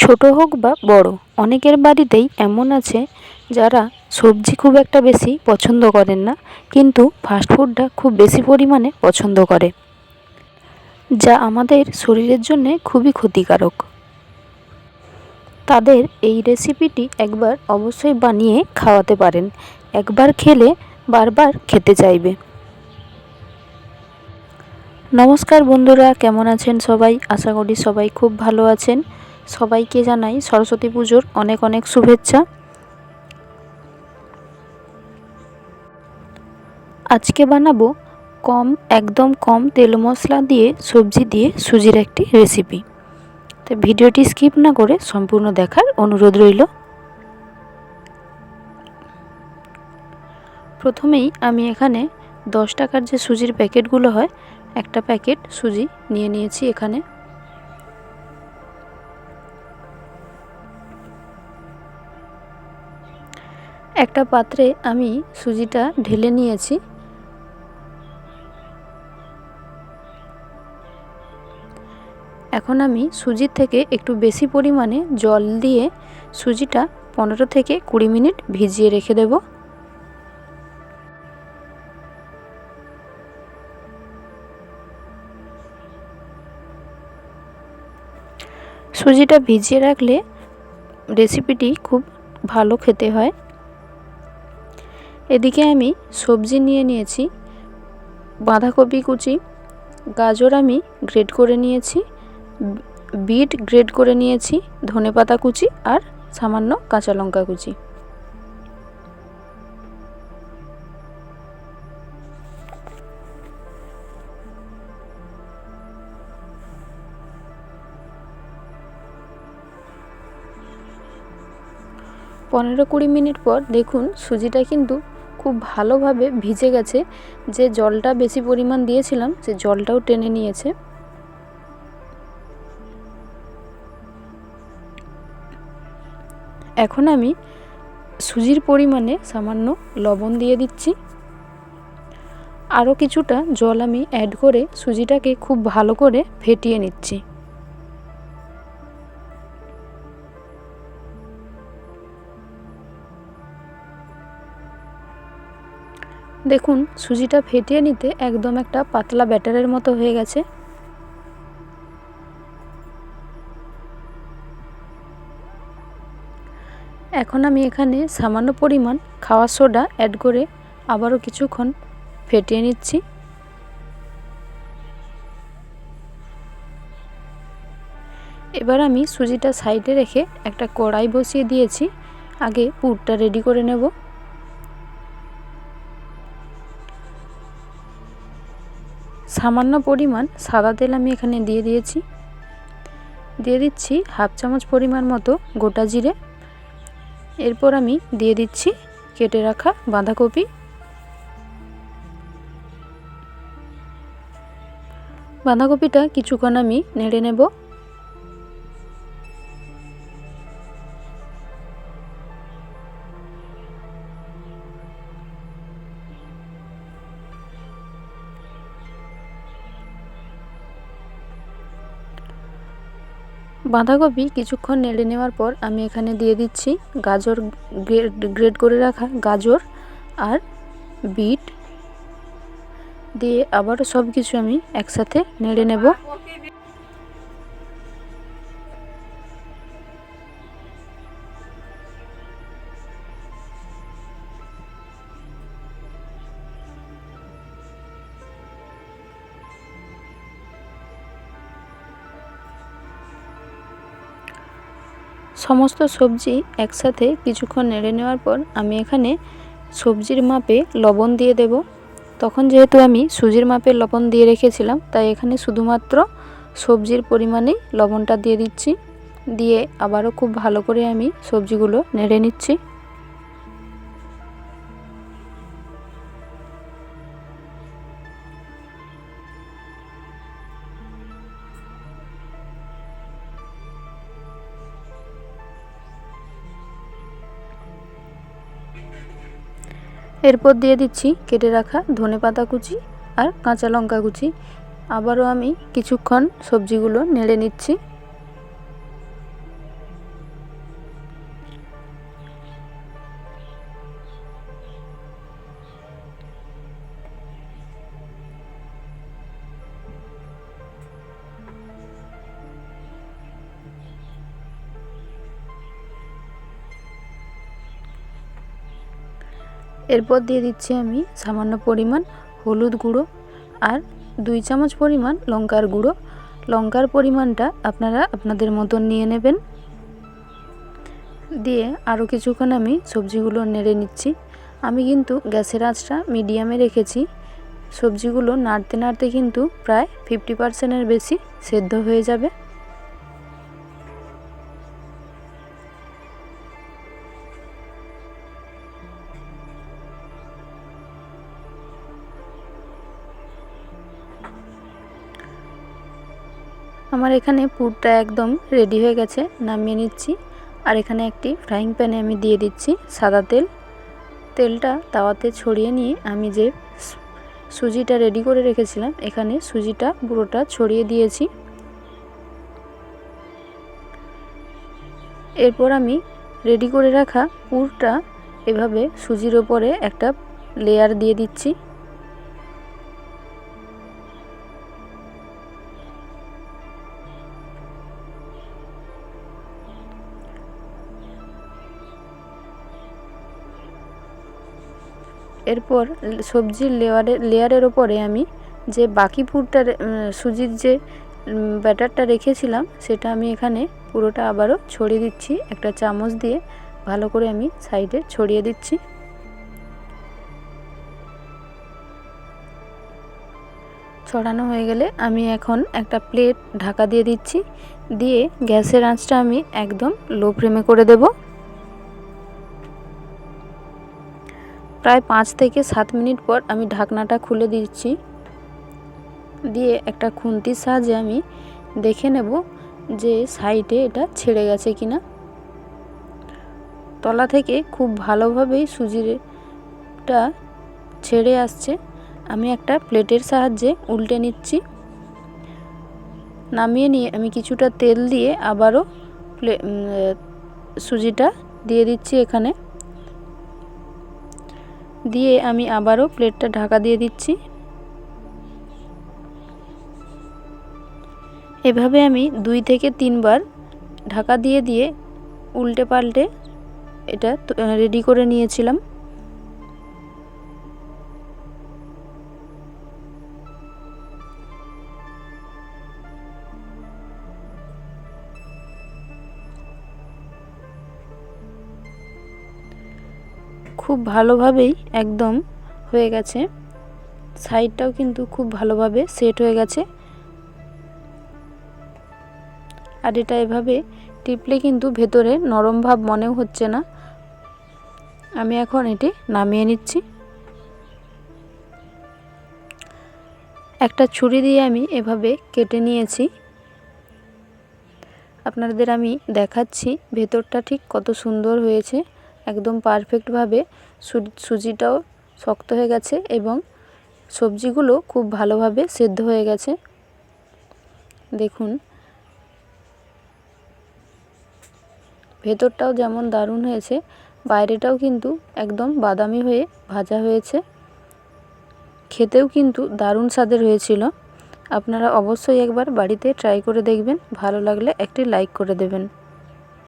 ছোট হোক বা বড়, অনেকের বাড়িতেই এমন আছে যারা সবজি খুব একটা বেশি পছন্দ করেন না, কিন্তু ফাস্টফুডটা খুব বেশি পরিমাণে পছন্দ করে, যা আমাদের শরীরের জন্যে খুবই ক্ষতিকারক। তাদের এই রেসিপিটি একবার অবশ্যই বানিয়ে খাওয়াতে পারেন, একবার খেলে বারবার খেতে চাইবে। নমস্কার বন্ধুরা, কেমন আছেন সবাই? আশা করি সবাই খুব ভালো আছেন। সবাইকে জানাই সরস্বতী পুজোর অনেক অনেক শুভেচ্ছা। আজকে বানাবো কম, একদম কম তেল মশলা দিয়ে, সবজি দিয়ে সুজির একটি রেসিপি তো ভিডিওটি স্কিপ না করে সম্পূর্ণ দেখার অনুরোধ রইল। প্রথমেই আমি এখানে দশ টাকার যে সুজির প্যাকেটগুলো হয়, একটা প্যাকেট সুজি নিয়ে নিয়েছি এখানে। একটা পাত্রে আমি সুজিটা ঢেলে নিয়েছি। এখন আমি সুজির থেকে একটু বেশি পরিমাণে জল দিয়ে সুজিটা পনেরো থেকে কুড়ি মিনিট ভিজিয়ে রেখে দেব। সুজিটা ভিজিয়ে রাখলে রেসিপিটি খুব ভালো খেতে হয়। এদিকে আমি সবজি নিয়ে নিয়েছি, বাঁধাকপি কুচি, গাজর আমি গ্রেড করে নিয়েছি বিট গ্রেড করে নিয়েছি, ধনেপাতা কুচি আর সামান্য কাঁচা লঙ্কা কুচি। পনেরো কুড়ি মিনিট পর দেখুন সুজিটা কিন্তু খুব ভালোভাবে ভিজে গেছে। যে জলটা বেশি পরিমাণ দিয়েছিলাম, সে জলটাও টেনে নিয়েছে। এখন আমি সুজির পরিমাণে সামান্য লবণ দিয়ে দিচ্ছি। আরও কিছুটা জল আমি অ্যাড করে সুজিটাকে খুব ভালো করে ফেটিয়ে নিচ্ছি। দেখুন, সুজিটা ফেটিয়ে নিতে একদম একটা পাতলা ব্যাটারের মতো হয়ে গেছে। এখন আমি এখানে সামান্য পরিমাণ খাওয়া সোডা অ্যাড করে আবারও কিছুক্ষণ ফেটিয়ে নিচ্ছি। এবার আমি সুজিটা সাইডে রেখে একটা কড়াই বসিয়ে দিয়েছি। আগে পুরটা রেডি করে নেব। সামান্য পরিমাণ সাদা তেল আমি এখানে দিয়ে দিয়েছি। দিয়ে দিচ্ছি হাফ চামচ পরিমাণ মতো গোটা জিরে। এরপর আমি দিয়ে দিচ্ছি কেটে রাখা বাঁধাকপি। বাঁধাকপিটা কিছুক্ষণ আমি নেড়ে নেব। বাঁধাকপি কিছুক্ষণ নেড়ে নেওয়ার পর আমি এখানে দিয়ে দিচ্ছি গাজর গ্রেড করে রাখা গাজর আর বিট। দিয়ে আবারও সব কিছু আমি একসাথে নেড়ে নেব। সমস্ত সবজি একসাথে কিছুক্ষণ নেড়ে নেওয়ার পর আমি এখানে সবজির মাপে লবণ দিয়ে দেব। তখন যেহেতু আমি সুজির মাপে লবণ দিয়ে রেখেছিলাম, তাই এখানে শুধুমাত্র সবজির পরিমাণেই লবণটা দিয়ে দিচ্ছি। দিয়ে আবারও খুব ভালো করে আমি সবজিগুলো নেড়ে নিচ্ছি। এরপর দিয়ে দিচ্ছি কেটে রাখা ধনে পাতা কুচি আর কাঁচা লঙ্কা কুচি। আবারও আমি কিছুক্ষণ সবজিগুলো নেড়ে নিচ্ছি। এরপর দিয়ে দিচ্ছি আমি সামান্য পরিমাণ হলুদ গুঁড়ো আর দুই চামচ পরিমাণ লঙ্কার গুঁড়ো। লঙ্কার পরিমাণটা আপনারা আপনাদের মতন নিয়ে নেবেন। দিয়ে আরও কিছুক্ষণ আমি সবজিগুলো নেড়ে নিচ্ছি। আমি কিন্তু গ্যাসের আঁচটা মিডিয়ামে রেখেছি। সবজিগুলো নাড়তে নাড়তে কিন্তু প্রায় ফিফটি পার্সেন্টের বেশি সেদ্ধ হয়ে যাবে। আমার এখানে পুরটা একদম রেডি হয়ে গেছে, নামিয়ে নিচ্ছি। আর এখানে একটি ফ্রাইং প্যানে আমি দিয়ে দিচ্ছি সাদা তেল। তেলটা তাওয়াতে ছড়িয়ে নিয়ে আমি যে সুজিটা রেডি করে রেখেছিলাম, এখানে সুজিটা পুরোটা ছড়িয়ে দিয়েছি। এরপর আমি রেডি করে রাখা পুরটা এভাবে সুজির ওপরে একটা লেয়ার দিয়ে দিচ্ছি। এরপর সবজির লেয়ারের লেয়ারের ওপরে আমি যে বাকি পুরটা সুজির যে ব্যাটারটা রেখেছিলাম, সেটা আমি এখানে পুরোটা আবারও ছড়িয়ে দিচ্ছি। একটা চামচ দিয়ে ভালো করে আমি সাইডে ছড়িয়ে দিচ্ছি। ছড়ানো হয়ে গেলে আমি এখন একটা প্লেট ঢাকা দিয়ে দিচ্ছি। দিয়ে গ্যাসের আঁচটা আমি একদম লো ফ্লেমে করে দেবো। প্রায় পাঁচ থেকে সাত মিনিট পর আমি ঢাকনাটা খুলে দিচ্ছি। দিয়ে একটা খুন্তির সাহায্যে আমি দেখে নেব যে সাইডে এটা ছেড়ে গেছে কিনা। তলা থেকে খুব ভালোভাবেই সুজিটা ছেড়ে আসছে। আমি একটা প্লেটের সাহায্যে উল্টে নিচ্ছি। নামিয়ে নিয়ে আমি কিছুটা তেল দিয়ে আবারও সুজিটা দিয়ে দিচ্ছি এখানে। দিয়ে আমি আবারও প্লেটটা ঢাকা দিয়ে দিচ্ছি। এভাবে আমি দুই থেকে তিনবার ঢাকা দিয়ে দিয়ে উল্টে পাল্টে এটা রেডি করে নিয়েছিলাম। খুব ভালোভাবেই একদম হয়ে গেছে। সাইডটাও কিন্তু খুব ভালোভাবে সেট হয়ে গেছে। আর এটা এভাবে টিপলে কিন্তু ভেতরে নরম ভাব মনেও হচ্ছে না। আমি এখন এটি নামিয়ে নিচ্ছি। একটা ছুরি দিয়ে আমি এভাবে কেটে নিয়েছি। আপনাদের আমি দেখাচ্ছি ভেতরটা ঠিক কত সুন্দর হয়েছে। একদম পারফেক্টভাবে সুজিটাও শক্ত হয়ে গেছে এবং সবজিগুলো খুব ভালোভাবে সেদ্ধ হয়ে গেছে। দেখুন। ভেতরটাও যেমন দারুণ হয়েছে, বাইরেটাও কিন্তু একদম বাদামি হয়ে ভাজা হয়েছে। খেতেও কিন্তু দারুণ স্বাদের হয়েছিল। আপনারা অবশ্যই একবার বাড়িতে ট্রাই করে দেখবেন, ভালো লাগলে একটি লাইক করে দেবেন।